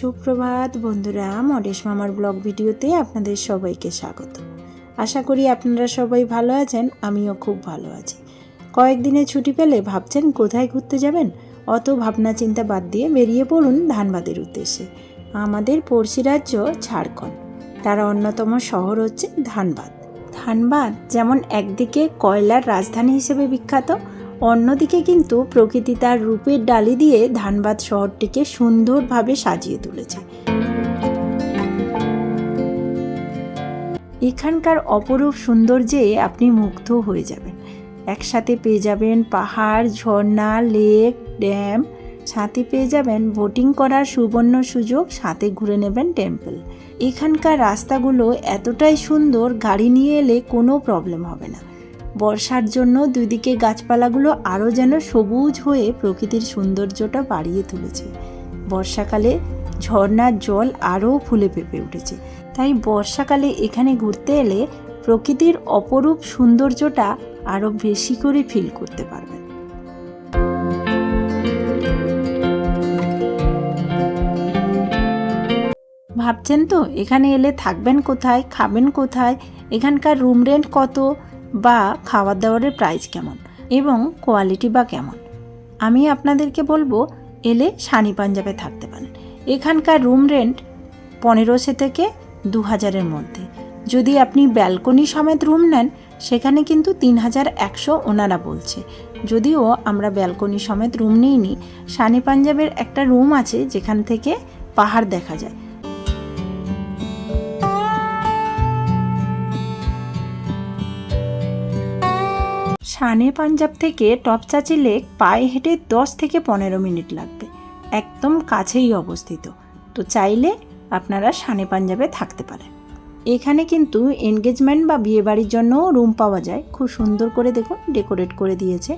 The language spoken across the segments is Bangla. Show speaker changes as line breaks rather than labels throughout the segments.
সুপ্রভাত বন্ধুরা, মডেশ মামার ব্লগ ভিডিওতে আপনাদের সবাইকে স্বাগত। আশা করি আপনারা সবাই ভালো আছেন, আমিও খুব ভালো আছি। কয়েকদিনের ছুটি পেলে ভাবছেন কোথায় ঘুরতে যাবেন? অত ভাবনা চিন্তা বাদ দিয়ে বেরিয়ে পড়ুন ধানবাদের উদ্দেশ্যে। আমাদের পড়শি রাজ্য ঝাড়খণ্ড। তার অন্যতম শহর হচ্ছে ধানবাদ। ধানবাদ যেমন একদিকে কয়লার রাজধানী হিসেবে বিখ্যাত অন্যদিকে কিন্তু প্রকৃতি তার রূপের ডালি দিয়ে ধানবাদ শহরটিকে সুন্দরভাবে সাজিয়ে তুলেছে। এখানকার অপরূপ সৌন্দর্যে আপনি মুগ্ধ হয়ে যাবেন। একসাথে পেয়ে যাবেন পাহাড়, ঝর্ণা, লেক, ড্যাম। সাথে পেয়ে যাবেন বোটিং করার সুবর্ণ সুযোগ, সাথে ঘুরে নেবেন টেম্পল। এখানকার রাস্তাগুলো এতটাই সুন্দর, গাড়ি নিয়ে এলে কোনো প্রবলেম হবে না। বর্ষার জন্য দুদিকে গাছপালাগুলো আরও যেন সবুজ হয়ে প্রকৃতির সৌন্দর্যটা বাড়িয়ে তুলেছে। বর্ষাকালে ঝর্ণার জল আরও ফুলে পেঁপে উঠেছে। তাই বর্ষাকালে এখানে ঘুরতে এলে প্রকৃতির অপরূপ সৌন্দর্যটা আরও বেশি করে ফিল করতে পারবেন। ভাবছেন তো, এখানে এলে থাকবেন কোথায়, খাবেন কোথায়, এখানকার রুম রেন্ট কত বা খাবার দাবারের প্রাইস কেমন এবং কোয়ালিটি বা কেমন? আমি আপনাদেরকে বলব, এলে সানি পাঞ্জাবে থাকতে পারেন। এখানকার রুম রেন্ট পনেরোশো থেকে দু হাজারের মধ্যে। যদি আপনি ব্যালকনি সমেত রুম নেন, সেখানে কিন্তু তিন হাজার একশো ওনারা বলছে। যদিও আমরা ব্যালকনি সমেত রুম নিইনি সানি পাঞ্জাবের একটা রুম আছে যেখান থেকে পাহাড় দেখা যায়। শানে পাঞ্জাব থেকে টপচাচি লেক পায়ে হেঁটে দশ থেকে পনেরো মিনিট লাগবে। একদম কাছেই অবস্থিত। তো চাইলে আপনারা শানে পাঞ্জাবে থাকতে পারেন। এখানে কিন্তু এনগেজমেন্ট বা বিয়েবাড়ির জন্যও রুম পাওয়া যায়। খুব সুন্দর করে দেখুন, ডেকোরেট করে দিয়েছে।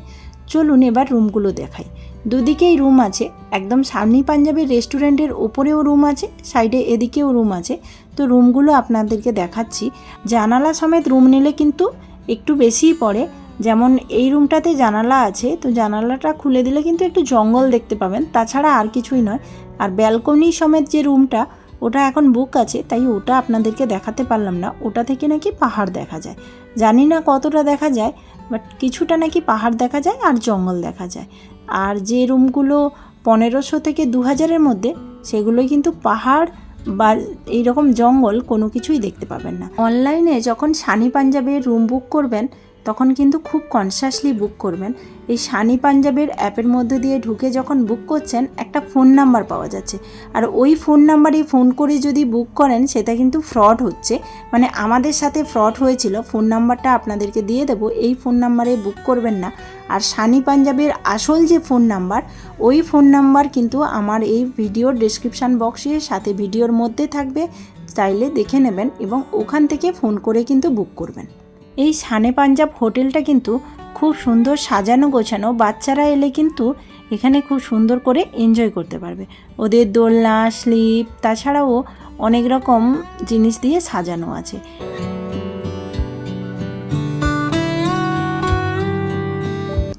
চলুন এবার রুমগুলো দেখাই। দুদিকেই রুম আছে। একদম সামনি পাঞ্জাবের রেস্টুরেন্টের ওপরেও রুম আছে, সাইডে এদিকেও রুম আছে। তো রুমগুলো আপনাদেরকে দেখাচ্ছি। জানালা সমেত রুম নিলে কিন্তু একটু বেশিই পড়ে। যেমন এই রুমটাতে জানালা আছে, তো জানালাটা খুলে দিলে কিন্তু একটু জঙ্গল দেখতে পাবেন। তাছাড়া আর কিছুই নয়। আর ব্যালকনি সমেত যে রুমটা, ওটা এখন বুক আছে, তাই ওটা আপনাদেরকে দেখাতে পারলাম না। ওটা থেকে নাকি পাহাড় দেখা যায়। জানি না কতটা দেখা যায়, বাট কিছুটা নাকি পাহাড় দেখা যায় আর জঙ্গল দেখা যায়। আর যে রুমগুলো পনেরোশো থেকে দু হাজারের মধ্যে, সেগুলোই কিন্তু পাহাড় বা এইরকম জঙ্গল কোনো কিছুই দেখতে পাবেন না। অনলাইনে যখন সানি পাঞ্জাবে রুম বুক করবেন তখন কিন্তু খুব কনসিয়াসলি বুক করবেন। এই সানি পাঞ্জাবের অ্যাপের মধ্যে দিয়ে ঢুকে যখন বুক করছেন, একটা ফোন নাম্বার পাওয়া যাচ্ছে। আর ওই ফোন নাম্বারে ফোন করে যদি বুক করেন, সেটা কিন্তু ফ্রড হচ্ছে। মানে আমাদের সাথে ফ্রড হয়েছিল ফোন নাম্বারটা আপনাদেরকে দিয়ে দেবো। এই ফোন নাম্বারে বুক করবেন না। আর সানি পাঞ্জাবের আসল যে ফোন নাম্বার ওই ফোন নাম্বার কিন্তু আমার এই ভিডিওর ডিসক্রিপশান বক্সে সাথে ভিডিওর মধ্যে থাকবে। চাইলে দেখে নেবেন এবং ওখান থেকে ফোন করে কিন্তু বুক করবেন। এই সানে পাঞ্জাব হোটেলটা কিন্তু খুব সুন্দর সাজানো গোছানো, বাচ্চারা এলে কিন্তু এখানে খুব সুন্দর করে এনজয় করতে পারবে। ওদের দোলনা স্লিপ তাছাড়াও অনেক রকম জিনিস দিয়ে সাজানো আছে।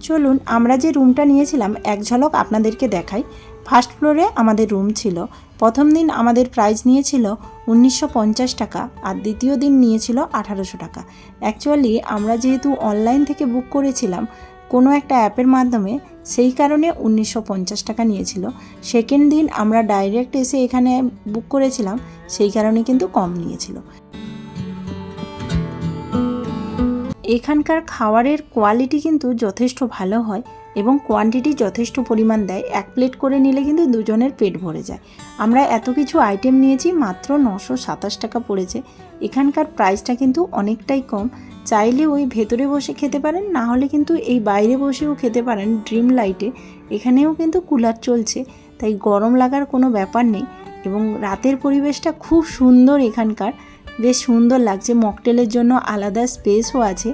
চলুন আমরা যে রুমটা নিয়েছিলাম, এক ঝলক আপনাদেরকে দেখাই। ফার্স্ট ফ্লোরে আমাদের রুম ছিল। প্রথম দিন আমাদের প্রাইজ নিয়েছিল উনিশশো পঞ্চাশ টাকা আর দ্বিতীয় দিন নিয়েছিল আঠারোশো টাকা। অ্যাকচুয়ালি আমরা যেহেতু অনলাইন থেকে বুক করেছিলাম, কোনো একটা অ্যাপের মাধ্যমে সেই কারণে উনিশশো পঞ্চাশ টাকা নিয়েছিল। সেকেন্ড দিন আমরা ডাইরেক্ট এসে এখানে বুক করেছিলাম, সেই কারণে কিন্তু কম নিয়েছিল। এখানকার খাবারের কোয়ালিটি কিন্তু যথেষ্ট ভালো হয় এবং কোয়ান্টিটি যথেষ্ট পরিমাণ দেয়। এক প্লেট করে নিলে কিন্তু দুজনের পেট ভরে যায়। আমরা এত কিছু আইটেম নিয়েছি, মাত্র নশো সাতাশ টাকা পড়েছে। এখানকার প্রাইসটা কিন্তু অনেকটাই কম। চাইলে ওই ভেতরে বসে খেতে পারেন, না হলে কিন্তু এই বাইরে বসেও খেতে পারেন ড্রিম লাইটে এখানেও কিন্তু কুলার চলছে, তাই গরম লাগার কোনো ব্যাপার নেই। এবং রাতের পরিবেশটা খুব সুন্দর এখানকার। বেশ সুন্দর লাগছে মকটেলের জন্য আলাদা স্পেসও আছে।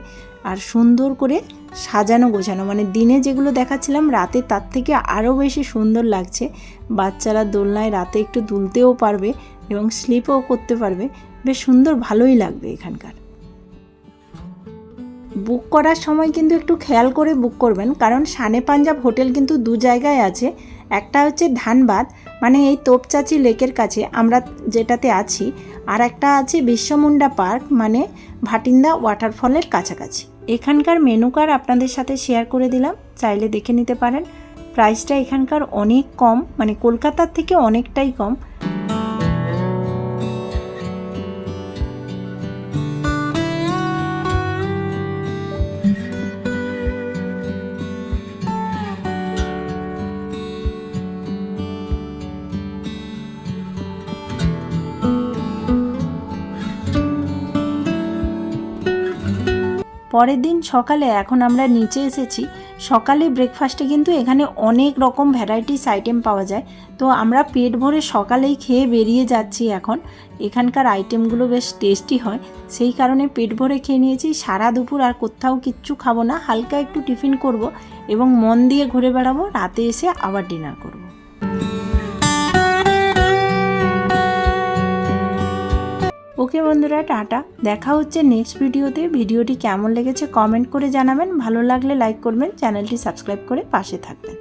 আর সুন্দর করে সাজানো, গোছানো। মানে দিনে যেগুলো দেখাচ্ছিলাম, রাতে তার থেকে আরও বেশি সুন্দর লাগছে। বাচ্চারা দোলনায় রাতে একটু দুলতেও পারবে এবং স্লিপও করতে পারবে। বেশ সুন্দর, ভালোই লাগবে এখানকার। বুক করার সময় কিন্তু একটু খেয়াল করে বুক করবেন। কারণ সানে পাঞ্জাব হোটেল কিন্তু দু জায়গায় আছে। একটা হচ্ছে ধানবাদ মানে এই তোপচাচি লেকের কাছে আমরা যেটাতে আছি। আর একটা আছে বিশ্বমুন্ডা পার্ক মানে ভাটিন্দা ওয়াটারফলের কাছাকাছি। এখানকার মেনু কার্ড আপনাদের সাথে শেয়ার করে দিলাম, চাইলে দেখে নিতে পারেন। প্রাইসটা এখানকার অনেক কম মানে কলকাতার থেকে অনেকটাই কম। পরের দিন সকালে, এখন আমরা নিচে এসেছি, সকালে ব্রেকফাস্টে কিন্তু এখানে অনেক রকম ভ্যারাইটিস আইটেম পাওয়া যায়। তো আমরা পেট ভরে সকালেই খেয়ে বেরিয়ে যাচ্ছি এখন। এখানকার আইটেমগুলো বেশ টেস্টি হয়। সেই কারণে পেট ভরে খেয়ে নিয়েছি। সারা দুপুর আর কোথাও কিচ্ছু খাব না। হালকা একটু টিফিন করব এবং মন দিয়ে ঘুরে বেড়াবো। রাতে এসে আবার ডিনার করব। ওকে বন্ধুরা, টাটা। দেখা হচ্ছে নেক্সট ভিডিওতে ভিডিওটি কেমন লেগেছে কমেন্ট করে জানাবেন। ভালো লাগলে লাইক করবেন চ্যানেলটি সাবস্ক্রাইব করে পাশে থাকবেন।